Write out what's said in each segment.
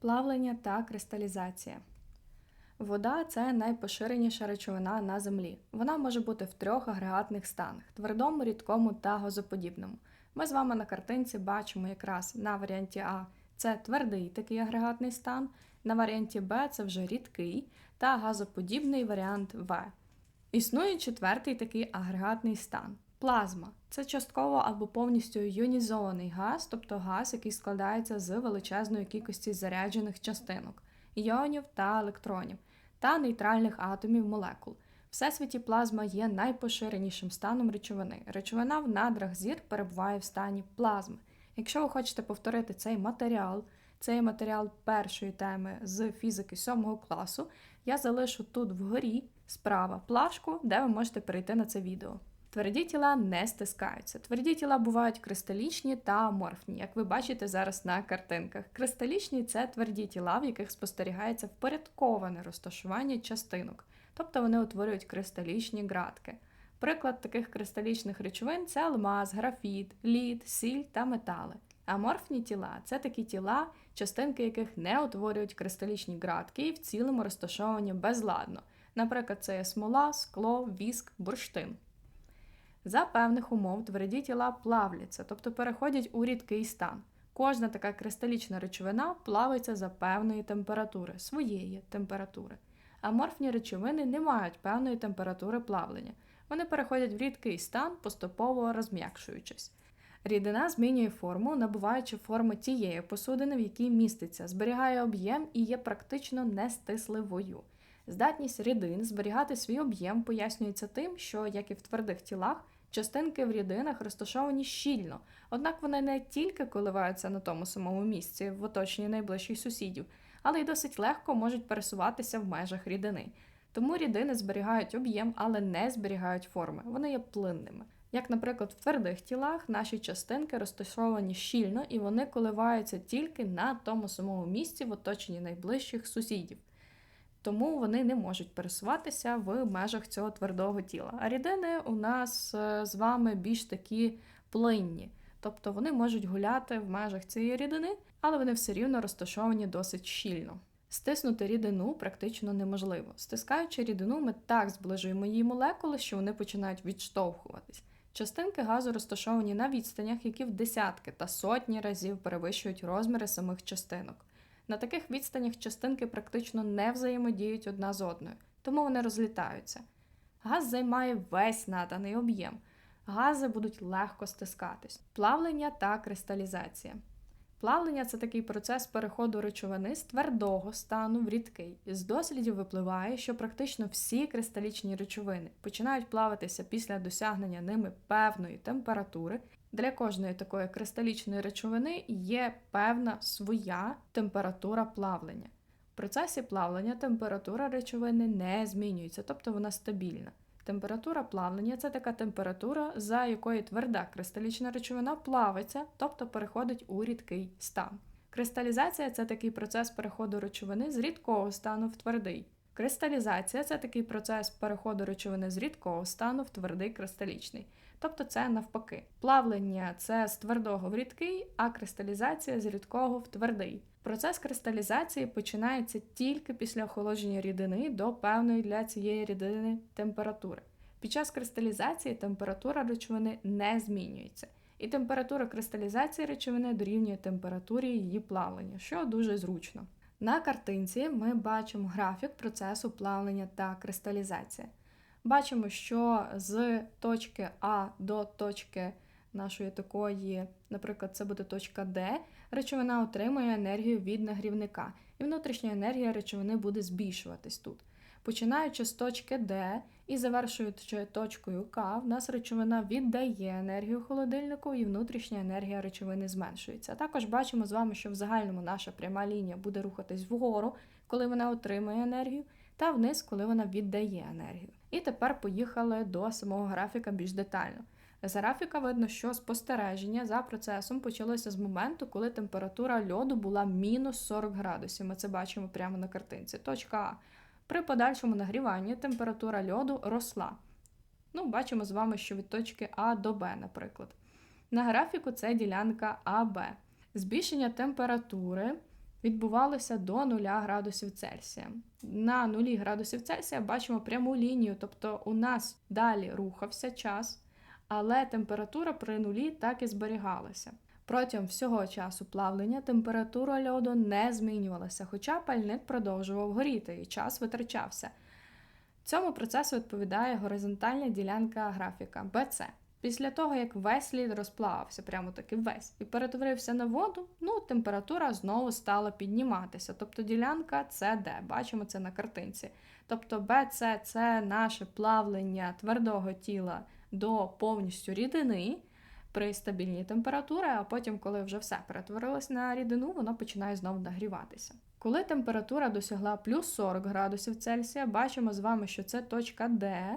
Плавлення та кристалізація. Вода це найпоширеніша речовина на землі. Вона може бути в трьох агрегатних станах: твердому, рідкому та газоподібному. Ми з вами на картинці бачимо якраз на варіанті А це твердий такий агрегатний стан, на варіанті Б це вже рідкий та газоподібний варіант В. Існує четвертий такий агрегатний стан. Плазма це частково або повністю іонізований газ, тобто газ, який складається з величезної кількості заряджених частинок, іонів та електронів, та нейтральних атомів молекул. Всесвіті плазма є найпоширенішим станом речовини. Речовина в надрах зір перебуває в стані плазми. Якщо ви хочете повторити цей матеріал, цей матеріал першої теми з фізики 7 класу, я залишу тут вгорі справа плашку, де ви можете перейти на це відео. Тверді тіла не стискаються. Тверді тіла бувають кристалічні та аморфні, як ви бачите зараз на картинках. Кристалічні це тверді тіла, в яких спостерігається впорядковане розташування частинок, тобто вони утворюють кристалічні ґратки. Приклад таких кристалічних речовин це алмаз, графіт, лід, сіль та метали. Аморфні тіла це такі тіла, частинки яких не утворюють кристалічні ґратки і в цілому розташовані безладно. Наприклад, це є смола, скло, віск, бурштин. За певних умов тверді тіла плавляться, тобто переходять у рідкий стан. Кожна така кристалічна речовина плавиться за певної температури, своєї температури. Аморфні речовини не мають певної температури плавлення. Вони переходять в рідкий стан, поступово розм'якшуючись. Рідина змінює форму, набуваючи форму тієї посудини, в якій міститься, зберігає об'єм і є практично нестисливою. Здатність рідин зберігати свій об'єм пояснюється тим, що, як і в твердих тілах, частинки в рідинах розташовані щільно, однак вони не тільки коливаються на тому самому місці в оточенні найближчих сусідів, але й досить легко можуть пересуватися в межах рідини. Тому рідини зберігають об'єм, але не зберігають форми, вони є плинними. Як, наприклад, в твердих тілах наші частинки розташовані щільно і вони коливаються тільки на тому самому місці в оточенні найближчих сусідів. Тому вони не можуть пересуватися в межах цього твердого тіла. А рідини у нас е, з вами більш такі плинні, тобто вони можуть гуляти в межах цієї рідини, але вони все рівно розташовані досить щільно. Стиснути рідину практично неможливо. Стискаючи рідину, ми так зближуємо її молекули, що вони починають відштовхуватись. Частинки газу розташовані на відстанях, які в десятки та сотні разів перевищують розміри самих частинок. На таких відстанях частинки практично не взаємодіють одна з одною, тому вони розлітаються. Газ займає весь наданий об'єм. Гази будуть легко стискатись. Плавлення та кристалізація. Плавлення це такий процес переходу речовини з твердого стану в рідкий. З дослідів випливає, що практично всі кристалічні речовини починають плаватися після досягнення ними певної температури. Для кожної такої кристалічної речовини є певна своя температура плавлення. В процесі плавлення температура речовини не змінюється, тобто вона стабільна. Температура плавлення це така температура, за якою тверда кристалічна речовина плавиться, тобто переходить у рідкий стан. Кристалізація це такий процес переходу речовини з рідкого стану в твердий. Кристалізація це такий процес переходу речовини з рідкого стану в твердий кристалічний. Тобто це навпаки. Плавлення це з твердого в рідкий, а кристалізація з рідкого в твердий. Процес кристалізації починається тільки після охолодження рідини до певної для цієї рідини температури. Під час кристалізації температура речовини не змінюється, і температура кристалізації речовини дорівнює температурі її плавлення, що дуже зручно. На картинці ми бачимо графік процесу плавлення та кристалізації. Бачимо, що з точки А до точки нашої такої, наприклад, це буде точка Д, речовина отримує енергію від нагрівника, і внутрішня енергія речовини буде збільшуватись тут. Починаючи з точки Д і завершуючи точкою К, в нас речовина віддає енергію холодильнику, і внутрішня енергія речовини зменшується. Також бачимо з вами, що в загальному наша пряма лінія буде рухатись вгору, коли вона отримує енергію, та вниз, коли вона віддає енергію. І тепер поїхали до самого графіка більш детально. З графіка видно, що спостереження за процесом почалося з моменту, коли температура льоду була мінус 40 градусів. Ми це бачимо прямо на картинці. Точка А. При подальшому нагріванні температура льоду росла. Ну, Бачимо з вами, що від точки А до Б, наприклад. На графіку це ділянка АБ. Збільшення температури відбувалося до 0 градусів Цельсія. На 0 градусів Цельсія бачимо пряму лінію, тобто у нас далі рухався час, але температура при нулі так і зберігалася. Протягом всього часу плавлення температура льоду не змінювалася, хоча пальник продовжував горіти і час витрачався. Цьому процесу відповідає горизонтальна ділянка графіка BC. Після того, як весь лід розплавився, прямо таки весь, і перетворився на воду, ну, температура знову стала підніматися. Тобто ділянка CD, бачимо це на картинці. Тобто BC – це наше плавлення твердого тіла до повністю рідини при стабільній температурі, а потім, коли вже все перетворилось на рідину, воно починає знову нагріватися. Коли температура досягла плюс 40 градусів Цельсія, бачимо з вами, що це точка D.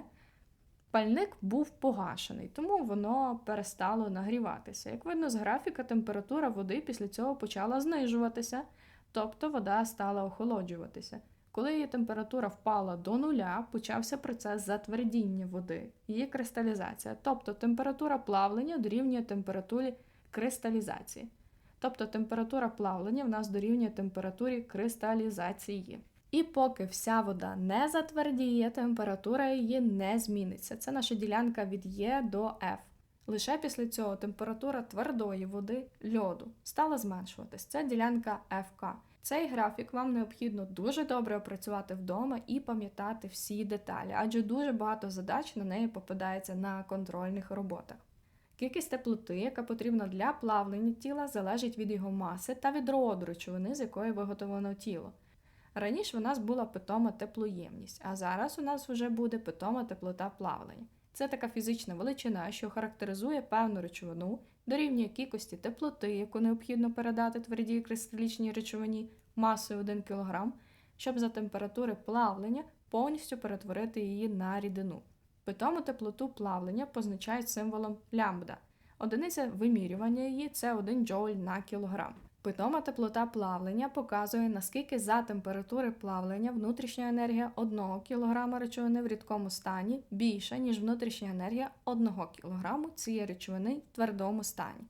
Пальник був погашений, тому воно перестало нагріватися. Як видно з графіка, температура води після цього почала знижуватися, тобто вода стала охолоджуватися. Коли її температура впала до нуля, почався процес затвердіння води, її кристалізація, тобто температура плавлення дорівнює температурі кристалізації. Тобто температура плавлення в нас дорівнює температурі кристалізації. І поки вся вода не затвердіє, температура її не зміниться. Це наша ділянка від Е до F. Лише після цього температура твердої води льоду стала зменшуватись. Це ділянка FK. Цей графік вам необхідно дуже добре опрацювати вдома і пам'ятати всі деталі, адже дуже багато задач на неї попадається на контрольних роботах. Кількість теплоти, яка потрібна для плавлення тіла, залежить від його маси та від роду речовини, з якої виготовлено тіло. Раніше у нас була питома теплоємність, а зараз у нас вже буде питома теплота плавлення. Це така фізична величина, що характеризує певну речовину, дорівнює кількості теплоти, яку необхідно передати твердій кристалічній речовині масою 1 кг, щоб за температури плавлення повністю перетворити її на рідину. Питому теплоту плавлення позначають символом лямбда. Одиниця вимірювання її це 1 джоуль на кілограм. Питома теплота плавлення показує, наскільки за температури плавлення внутрішня енергія 1 кг речовини в рідкому стані більша, ніж внутрішня енергія 1 кг цієї речовини в твердому стані.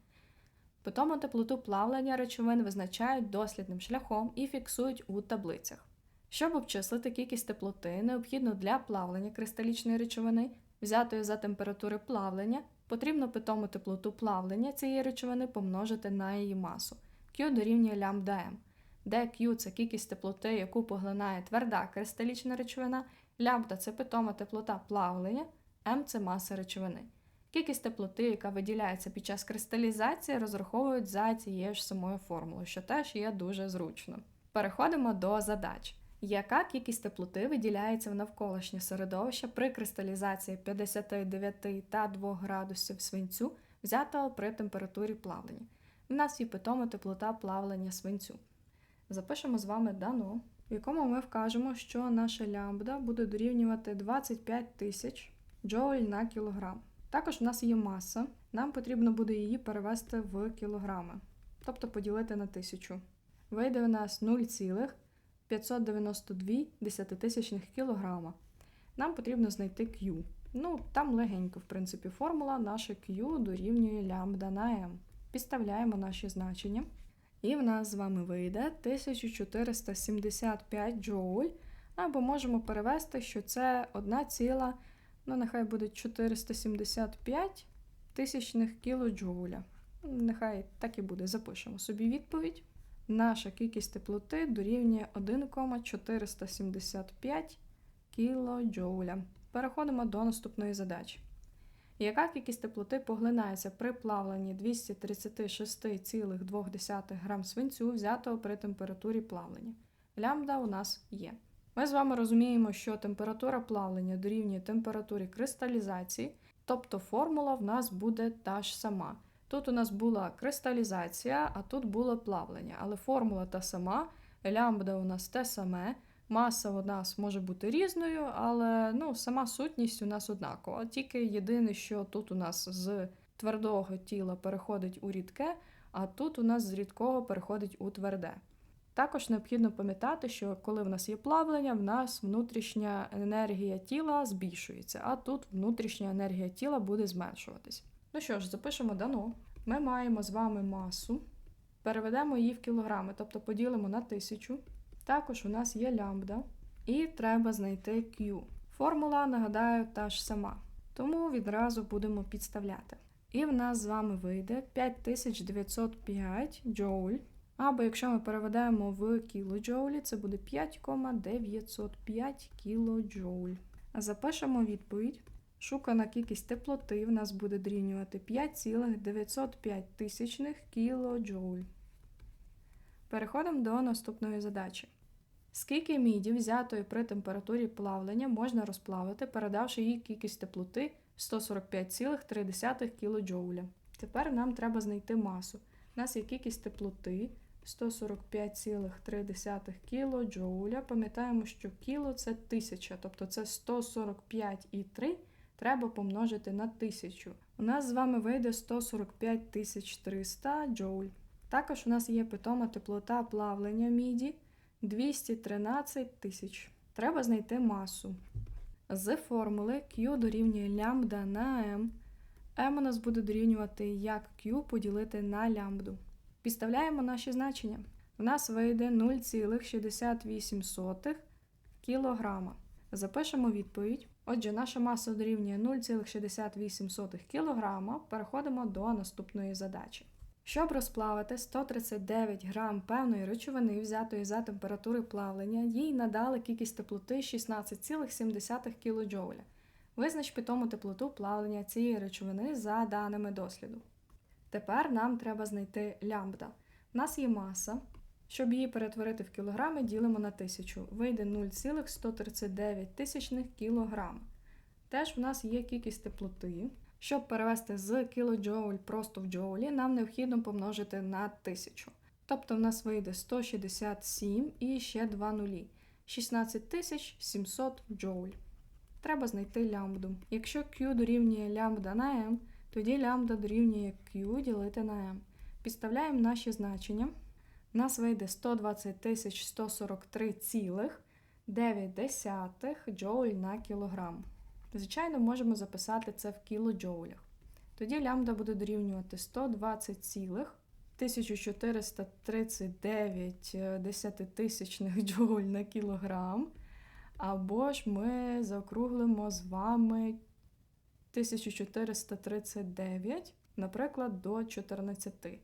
Питому теплоту плавлення речовин визначають дослідним шляхом і фіксують у таблицях. Щоб обчислити кількість теплоти, необхідно для плавлення кристалічної речовини, взятої за температури плавлення, потрібно питому теплоту плавлення цієї речовини помножити на її масу. Q дорівнює лямбда m, де Q це кількість теплоти, яку поглинає тверда кристалічна речовина, лямбда це питома теплота плавлення, m це маса речовини. Кількість теплоти, яка виділяється під час кристалізації, розраховують за цією ж самою формулою, що теж є дуже зручно. Переходимо до задач. Яка кількість теплоти виділяється в навколишнє середовище при кристалізації 59 та 2 градусів свинцю, взятого при температурі плавлення? У нас є питома теплота плавлення свинцю. Запишемо з вами дано, в якому ми вкажемо, що наша лямбда буде дорівнювати 25 тисяч джоуль на кілограм. Також в нас є маса, нам потрібно буде її перевести в кілограми, тобто поділити на тисячу. Вийде у нас 0,592 десятитисячних кілограма. Нам потрібно знайти Q. Ну, там легенько, в принципі, формула наша Q дорівнює лямбда на m. Підставляємо наші значення. І в нас з вами вийде 1475 джоуль. Або можемо перевести, що це 1 ціла, ну нехай буде 475 тисячних кілоджоуля. Нехай так і буде. Запишемо собі відповідь. Наша кількість теплоти дорівнює 1,475 кілоджоуля. Переходимо до наступної задачі. Яка кількість теплоти поглинається при плавленні 236,2 грам свинцю, взятого при температурі плавлення? Лямбда у нас є. Ми з вами розуміємо, що температура плавлення дорівнює температурі кристалізації, тобто формула в нас буде та ж сама. Тут у нас була кристалізація, а тут було плавлення, але формула та сама, лямбда у нас те саме. Маса у нас може бути різною, але ну, сама сутність у нас однакова. Тільки єдине, що тут у нас з твердого тіла переходить у рідке, а тут у нас з рідкого переходить у тверде. Також необхідно пам'ятати, що коли в нас є плавлення, в нас внутрішня енергія тіла збільшується, а тут внутрішня енергія тіла буде зменшуватись. Ну що ж, запишемо дано. Ми маємо з вами масу Переведемо її в кілограми, тобто поділимо на 1000. Також у нас є лямбда. І треба знайти Q. Формула, нагадаю, та ж сама. Тому відразу будемо підставляти. І в нас з вами вийде 5905 джоуль. Або якщо ми переведемо в кілоджоулі, це буде 5,905 кілоджоуль. Запишемо відповідь. Шукана кількість теплоти в нас буде дорівнювати 5,905 тисячних кілоджоуль. Переходимо до наступної задачі. Скільки міді, взятої при температурі плавлення, можна розплавити, передавши їй кількість теплоти 145,3 кілоджоуля. Тепер нам треба знайти масу. У нас є кількість теплоти 145,3 кілоджоуля. Пам'ятаємо, що кіло це 1000, тобто це 145,3 треба помножити на 1000. У нас з вами вийде 145 300 джоуль. Також у нас є питома теплота плавлення міді 213 тисяч. Треба знайти масу. З формули Q дорівнює лямбда на m. m у нас буде дорівнювати як Q поділити на лямбду. Підставляємо наші значення. У нас вийде 0,68 кг. Запишемо відповідь. Отже, наша маса дорівнює 0,68 кг. Переходимо до наступної задачі. Щоб розплавити 139 грам певної речовини, взятої за температури плавлення, їй надали кількість теплоти 16,7 кДж. Визнач питому теплоту плавлення цієї речовини за даними досліду. Тепер нам треба знайти лямбда. У нас є маса. Щоб її перетворити в кілограми, ділимо на 1000. Вийде 0,139 тисячних кілограма. Теж в нас є кількість теплоти. Щоб перевести з кілоджоуль просто в джоулі, нам необхідно помножити на 1000. Тобто в нас вийде 167 і ще 2 нулі. 16700 джоуль. Треба знайти лямбду. якщо Q дорівнює лямбда на m, тоді лямбда дорівнює Q ділити на m. Підставляємо наші значення. У нас вийде 120 143,9 джоуль на кілограм. Звичайно, можемо записати це в кілоджоулях. Тоді лямбда буде дорівнювати 120,1439 десятитисячних джоуль на кілограм. Або ж ми заокруглимо з вами 1439, наприклад, до 14.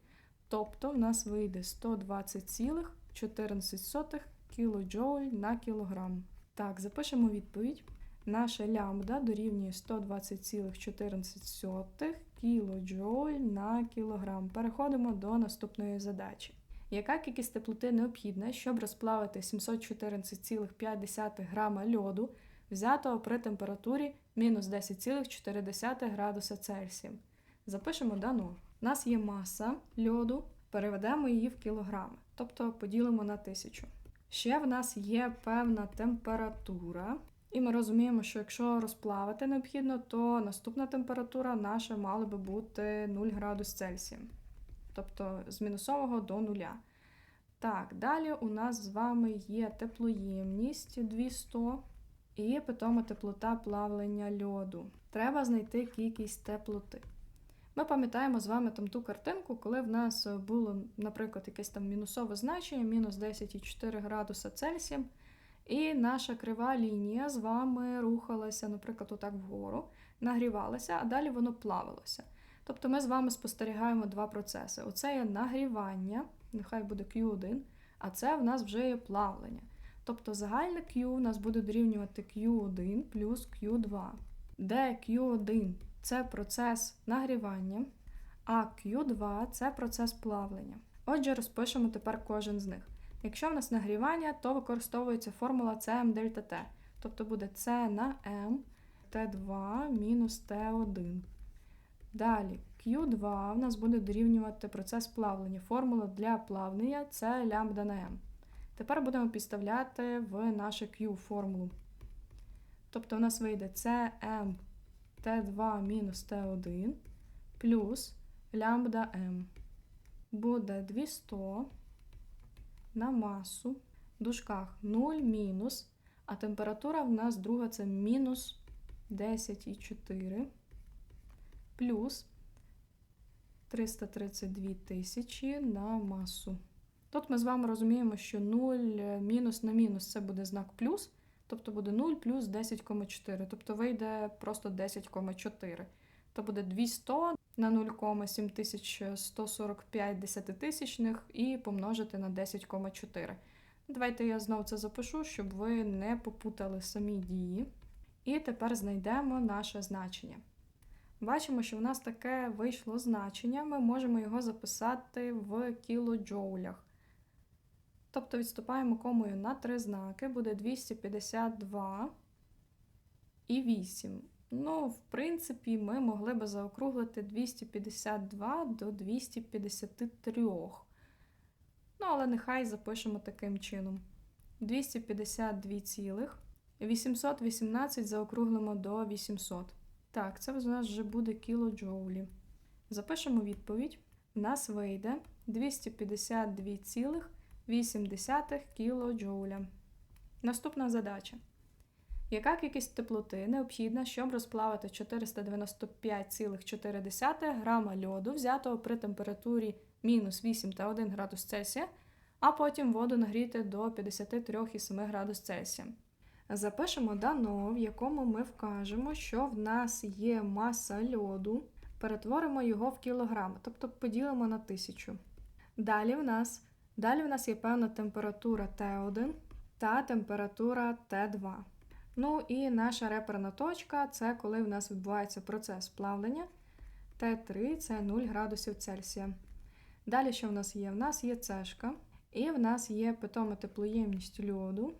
Тобто в нас вийде 120,14 кілоджоуль на кілограм. Так, запишемо відповідь. Наша лямбда дорівнює 120,14 кілоджоуль на кілограм. Переходимо до наступної задачі. Яка кількість теплоти необхідна, щоб розплавити 714,5 грама льоду, взятого при температурі мінус 10,4 градуса Цельсія? Запишемо дано. У нас є маса льоду, переведемо її в кілограми, тобто поділимо на 1000. Ще в нас є певна температура. І ми розуміємо, що якщо розплавити необхідно, то наступна температура наша мала би бути 0 градус Цельсія. Тобто з мінусового до нуля. Так, далі у нас з вами є теплоємність 200 і питома теплота плавлення льоду. Треба знайти кількість теплоти. Ми пам'ятаємо з вами там ту картинку, коли в нас було, наприклад, якесь там мінусове значення, мінус 10,4 градуса Цельсія. І наша крива лінія з вами рухалася, наприклад, отак вгору, нагрівалася, а далі воно плавилося. Тобто ми з вами спостерігаємо два процеси. Оце є нагрівання, нехай буде Q1, а це в нас вже є плавлення. Тобто загальне Q у нас буде дорівнювати Q1 плюс Q2, де Q1 це процес нагрівання, а Q2 це процес плавлення. Отже, розпишемо тепер кожен з них. Якщо в нас нагрівання, то використовується формула Cm дельта T. Тобто буде C на M T2 мінус T1. Далі Q2 в нас буде дорівнювати процес плавлення. Формула для плавлення це лямбда на M. Тепер будемо підставляти в нашу Q формулу. Тобто у нас вийде Cm T2 мінус T1 плюс лямбда M. Буде 200 на масу в дужках 0 мінус, а температура в нас друга це мінус 10,4 плюс 332 тисячі на масу. Тут ми з вами розуміємо, що 0 мінус на мінус це буде знак плюс, тобто буде 0 плюс 10,4, тобто вийде просто 10,4. То буде 200 на 0,7145 десятитисячних і помножити на 10,4. Давайте я знову це запишу, щоб ви не попутали самі дії. І тепер знайдемо наше значення. Бачимо, що в нас таке вийшло значення, ми можемо його записати в кілоджоулях. Тобто відступаємо комою на три знаки, буде 252 і 8. Ну, в принципі, ми могли би заокруглити 252 до 253. Ну, але нехай запишемо таким чином. 252 цілих. 818 заокруглимо до 800. Так, це у нас вже буде кілоджоулі. Запишемо відповідь. У нас вийде 252,8 кілоджоуля. Наступна задача. Яка кількість теплоти необхідна, щоб розплавити 495,4 грама льоду, взятого при температурі мінус 8 та 1 градус Цельсія, а потім воду нагріти до 53,7 градус Цельсія? Запишемо дано, в якому ми вкажемо, що в нас є маса льоду, перетворимо його в кілограми, тобто поділимо на 1000. Далі в нас, далі в нас є певна температура Т1 та температура Т2. Ну і наша реперна точка це коли в нас відбувається процес плавлення. Т3 це 0 градусів Цельсія. Далі, що в нас є? В нас є цешка, і в нас є питома теплоємність льоду,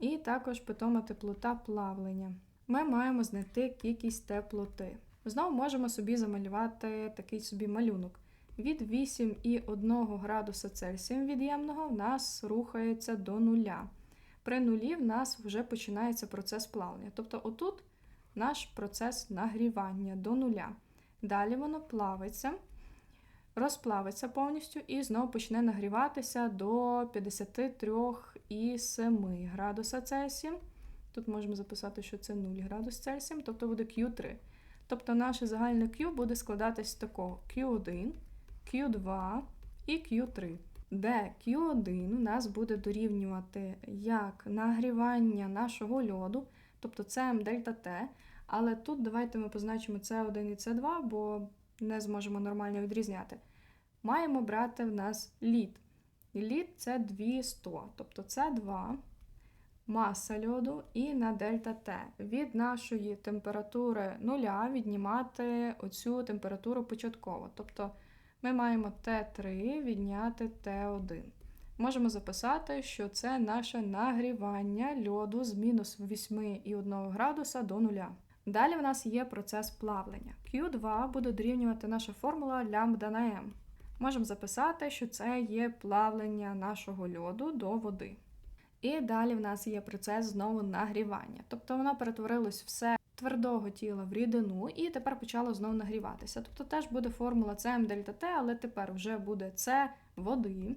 і також питома теплота плавлення. Ми маємо знайти кількість теплоти. Знову можемо собі замалювати такий собі малюнок. Від 8,1 градуса Цельсія від'ємного в нас рухається до нуля. При нулі в нас вже починається процес плавлення. Тобто, отут наш процес нагрівання до нуля. Далі воно плавиться, розплавиться повністю і знову почне нагріватися до 53,7 градуса Цельсія. Тут можемо записати, що це 0 градус Цельсія, тобто буде Q3. Тобто наше загальне Q буде складатись з такого Q1, Q2 і Q3 де Q1 у нас буде дорівнювати як нагрівання нашого льоду, тобто CM дельта T, але тут давайте ми позначимо C1 і C2, бо не зможемо нормально відрізняти. Маємо брати в нас лід. Лід це 200, тобто С2, маса льоду і на дельта Т. Від нашої температури нуля віднімати оцю температуру початково. Тобто ми маємо Т3 відняти Т1. Можемо записати, що це наше нагрівання льоду з мінус 8,1 градуса до нуля. Далі в нас є процес плавлення. Q2 буде дорівнювати наша формула лямбда на m. Можемо записати, що це є плавлення нашого льоду до води. І далі в нас є процес знову нагрівання. Тобто воно перетворилось все твердого тіла в рідину і тепер почало знову нагріватися. Тобто теж буде формула CM дельта Т, але тепер вже буде С води,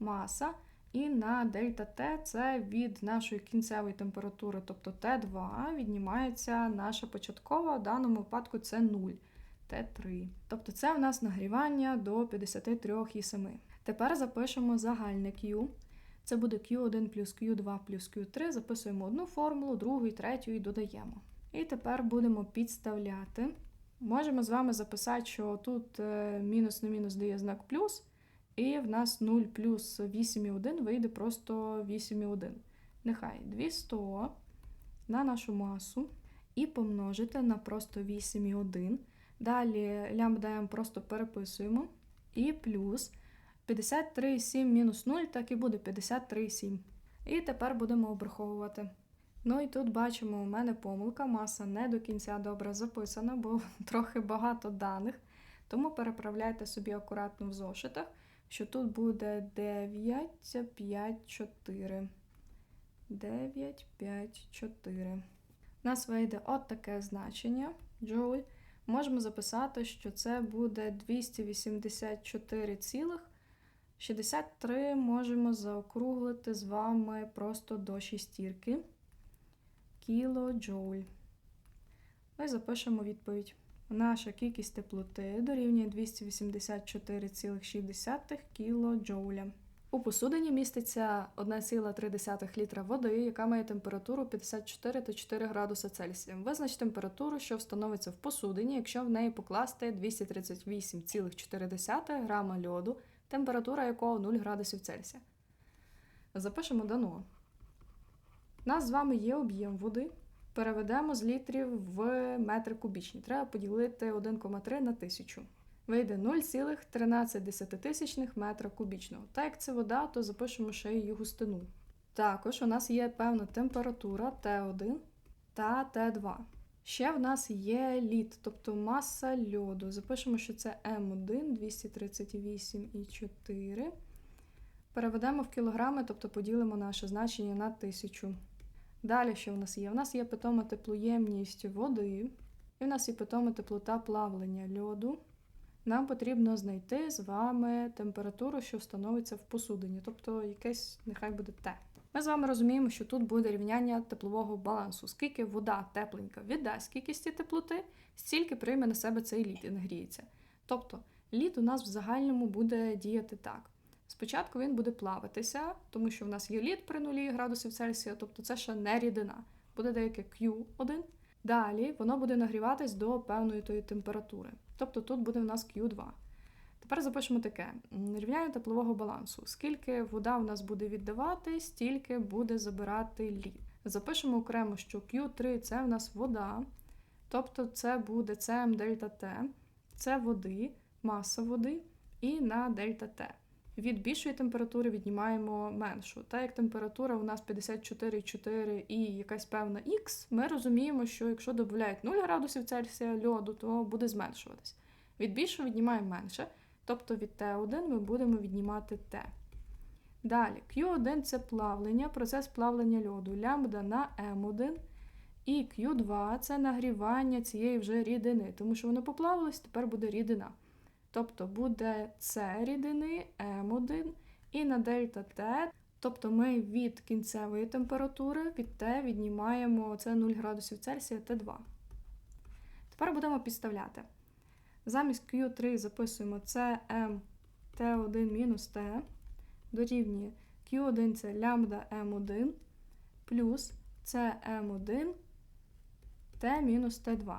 маса. І на дельта Т це від нашої кінцевої температури, тобто Т2, віднімається наша початкова, в даному випадку це 0, Т3. Тобто це в нас нагрівання до 53,7. Тепер запишемо загальне Q. Це буде Q1 плюс Q2 плюс Q3. Записуємо одну формулу, другу і третю і додаємо. І тепер будемо підставляти. Можемо з вами записати, що тут е, мінус на мінус дає знак плюс, і в нас 0 плюс 8,1 вийде просто 8,1. Нехай 200 на нашу масу і помножити на просто 8,1. Далі лямбда m просто переписуємо. І плюс 53,7 мінус 0, так і буде 53,7. І тепер будемо обраховувати. Ну і тут бачимо, у мене помилка, маса не до кінця добре записана, бо трохи багато даних. Тому переправляйте собі акуратно в зошитах, що тут буде 9, 5, 4. 9, 5, 4. У нас вийде от таке значення джоуль. Можемо записати, що це буде 284,63 можемо заокруглити з вами просто до шістірки кілоджоуль. Ми запишемо відповідь. наша кількість теплоти дорівнює 284,6 кілоджоуля. У посудині міститься 1,3 літра води, яка має температуру 54,4 градуса Цельсія. Визнач температуру, що встановиться в посудині, якщо в неї покласти 238,4 грама льоду, температура якого 0 градусів Цельсія. Запишемо дано. У нас з вами є об'єм води. Переведемо з літрів в метри кубічні. Треба поділити 1,3 на 1000. Вийде 0,13 метра кубічного. Так як це вода, то запишемо ще її густину. Також у нас є певна температура Т1 та Т2. Ще в нас є лід, тобто маса льоду. Запишемо, що це М1 238,4. Переведемо в кілограми, тобто поділимо наше значення на 1000. Далі, що в нас є? У нас є питома теплоємність води, і в нас є питома теплота плавлення льоду. Нам потрібно знайти з вами температуру, що встановиться в посудині, тобто якесь, нехай буде Т. Ми з вами розуміємо, що тут буде рівняння теплового балансу. Скільки вода тепленька віддасть кількості теплоти, стільки прийме на себе цей лід і нагріється. Тобто лід у нас в загальному буде діяти так. Спочатку він буде плаватися, тому що в нас є лід при 0 градусів Цельсія, тобто це ще не рідина. Буде деяке Q1. Далі воно буде нагріватись до певної тої температури. Тобто тут буде в нас Q2. Тепер запишемо таке: рівняння теплового балансу. Скільки вода в нас буде віддавати, стільки буде забирати лід. Запишемо окремо, що Q3 це в нас вода, тобто це буде CM дельта T, це води, маса води і на дельта T. Від більшої температури віднімаємо меншу. Та як температура у нас 54,4 і якась певна Х, ми розуміємо, що якщо додають 0 градусів Цельсія льоду, то буде зменшуватись. Від більшого віднімаємо менше, тобто від Т1 ми будемо віднімати Т. Далі, Q1 це плавлення, процес плавлення льоду, лямбда на М1. І Q2 це нагрівання цієї вже рідини, тому що воно поплавилось, тепер буде рідина. Тобто буде С рідини М1 і на дельта Т. Тобто ми від кінцевої температури від Т віднімаємо це 0 градусів Цельсія Т2. Тепер будемо підставляти. Замість Q3 записуємо CM T1 мінус T дорівнює Q1 це лямбда M1 плюс CM1 T мінус T2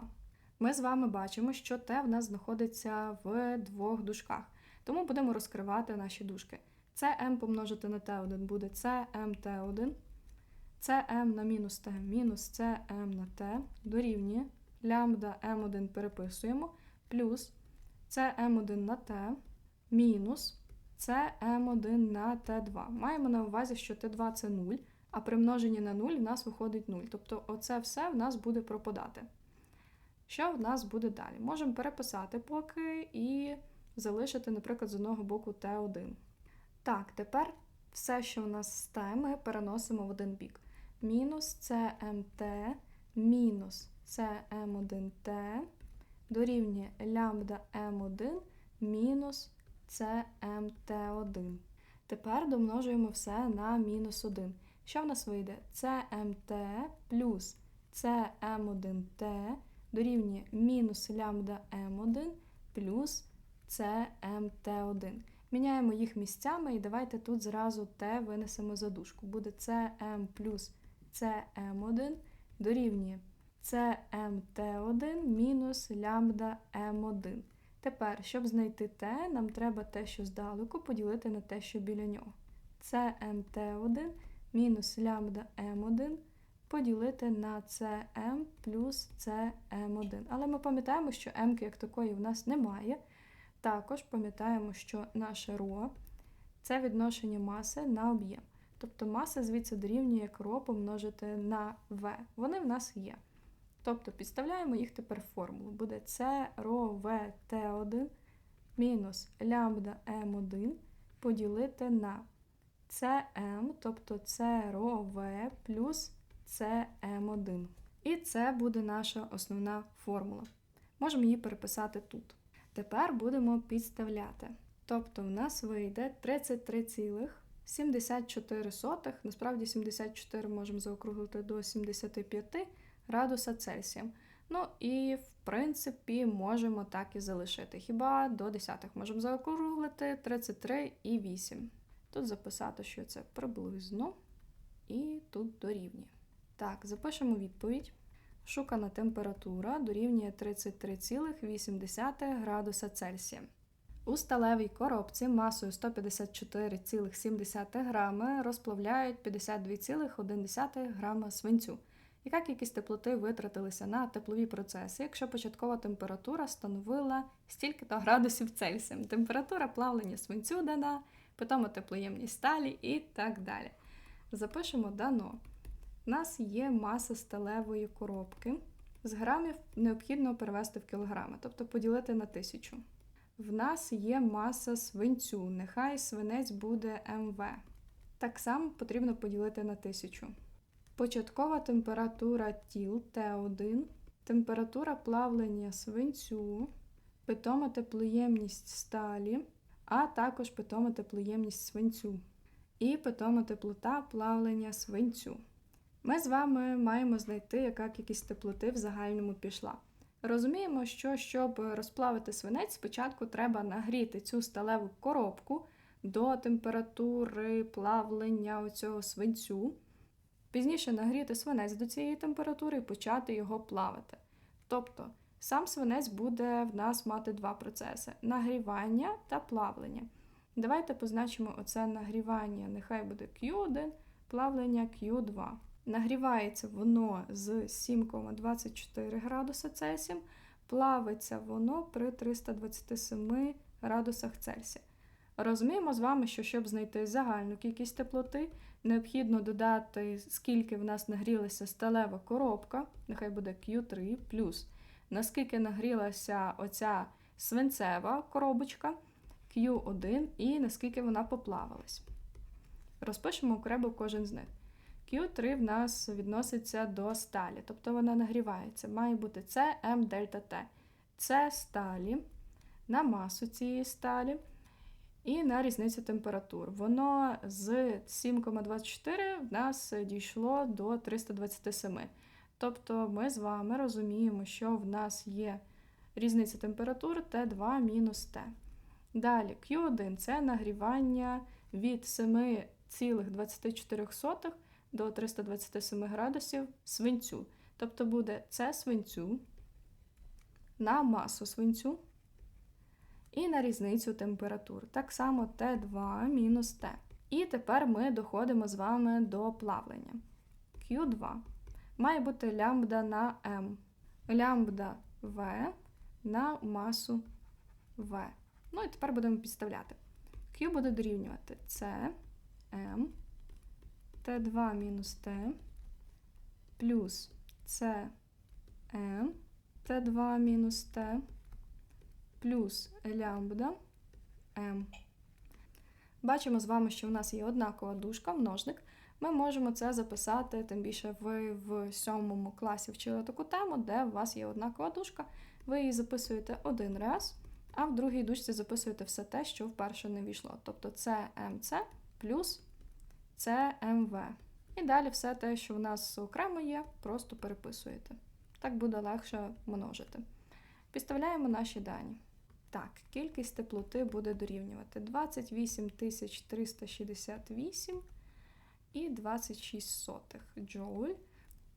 ми з вами бачимо, що Т в нас знаходиться в двох дужках. Тому будемо розкривати наші дужки. Це помножити на Т1 буде CMT1, це М на мінус Т мінус це М на Т дорівнює лямбда М1 переписуємо, плюс це М1 на Т мінус це М1 на Т2. Маємо на увазі, що Т2 це 0, а при множенні на 0 в нас виходить 0. Тобто оце все в нас буде пропадати. Що в нас буде далі? Можемо переписати поки і залишити, наприклад, з одного боку Т1. Так, тепер все, що в нас з Т, ми переносимо в один бік. Мінус CMT мінус CM1T дорівнює лямбда М1 мінус CMT1. Тепер домножуємо все на мінус 1. Що в нас вийде? CMT плюс CM1T дорівнює мінус лямбда М1 плюс CMT1. Міняємо їх місцями і давайте тут зразу Т винесемо за дужку. Буде CM плюс CM1 дорівнює CMT1 мінус лямбда М1. Тепер, щоб знайти Т, нам треба те, що здалеку, поділити на те, що біля нього. CMT1 мінус лямбда М1 поділити на CM плюс CM1. Але ми пам'ятаємо, що m як такої в нас немає. Також пам'ятаємо, що наше ро це відношення маси на об'єм. Тобто маса звідси дорівнює як ро помножити на V. Вони в нас є. Тобто підставляємо їх тепер в формулу. Буде С В Т1 мінус лямбда М1 поділити на CM, тобто С В плюс це М1. І це буде наша основна формула. Можемо її переписати тут. Тепер будемо підставляти. Тобто в нас вийде 33,74, насправді 74 можемо заокруглити до 75 градуса Цельсія. Ну і в принципі можемо так і залишити. Хіба до десятих можемо заокруглити 33 і 8. Тут записати, що це приблизно, і тут дорівнює. Так, запишемо відповідь. Шукана температура дорівнює 33,8 градуса Цельсія. У сталевій коробці масою 154,7 грами розплавляють 52,1 грама свинцю. Яка кількість теплоти витратилися на теплові процеси, якщо початкова температура становила стільки-то градусів Цельсія? Температура плавлення свинцю дана, питомо теплоємність сталі і так далі. Запишемо дано. У нас є маса сталевої коробки. З грамів необхідно перевести в кілограми, тобто поділити на тисячу. В нас є маса свинцю, нехай свинець буде МВ. Так само потрібно поділити на тисячу. Початкова температура тіл Т1, температура плавлення свинцю, питома теплоємність сталі, а також питома теплоємність свинцю і питома теплота плавлення свинцю. Ми з вами маємо знайти, яка кількість теплоти в загальному пішла. Розуміємо, що щоб розплавити свинець, спочатку треба нагріти цю сталеву коробку до температури плавлення оцього свинцю. Пізніше нагріти свинець до цієї температури і почати його плавити. Тобто сам свинець буде в нас мати два процеси: нагрівання та плавлення. Давайте позначимо оце нагрівання, нехай буде Q1, плавлення Q2. Нагрівається воно з 7,24 градуса Цельсія, плавиться воно при 327 градусах Цельсія. Розуміємо з вами, що щоб знайти загальну кількість теплоти, необхідно додати, скільки в нас нагрілася сталева коробка, нехай буде Q3, плюс наскільки нагрілася оця свинцева коробочка Q1 і наскільки вона поплавилась. Розпишемо окремо кожен з них. Q3 в нас відноситься до сталі, тобто вона нагрівається. Має бути С, М, дельта Т. Це сталі на масу цієї сталі і на різницю температур. Воно з 7,24 в нас дійшло до 327. Тобто ми з вами розуміємо, що в нас є різниця температур Т2 мінус Т. Далі Q1 це нагрівання від 7,24 до 327 градусів свинцю. Тобто буде С свинцю на масу свинцю і на різницю температур. Так само Т2 мінус Т. І тепер ми доходимо з вами до плавлення. Q2 має бути лямбда на М. Лямбда В на масу В. Ну і тепер будемо підставляти. Q буде дорівнювати С, М, Т2 мінус Т плюс С, М, Т2 мінус Т плюс лямбда М. Бачимо з вами, що в нас є однакова дужка, множник. Ми можемо це записати, тим більше ви в сьомому класі вчили таку тему, де у вас є однакова дужка. Ви її записуєте один раз, а в другій дужці записуєте все те, що вперше не війшло. Тобто це МЦ плюс ЦМВ. І далі все те, що в нас окремо є, просто переписуєте. Так буде легше множити. Підставляємо наші дані. Так, кількість теплоти буде дорівнювати 28 368 і 26 сотих джоуль.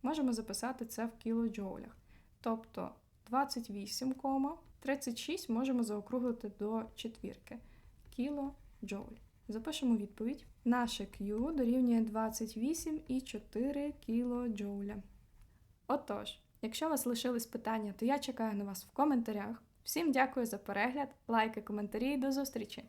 Можемо записати це в кілоджоулях. Тобто 28, 36 можемо заокруглити до четвірки. Кілоджоуль. Запишемо відповідь. Наше Q дорівнює 28,4 кілоджоуля. Отож, якщо у вас лишились питання, то я чекаю на вас в коментарях. Всім дякую за перегляд, лайки, коментарі і до зустрічі!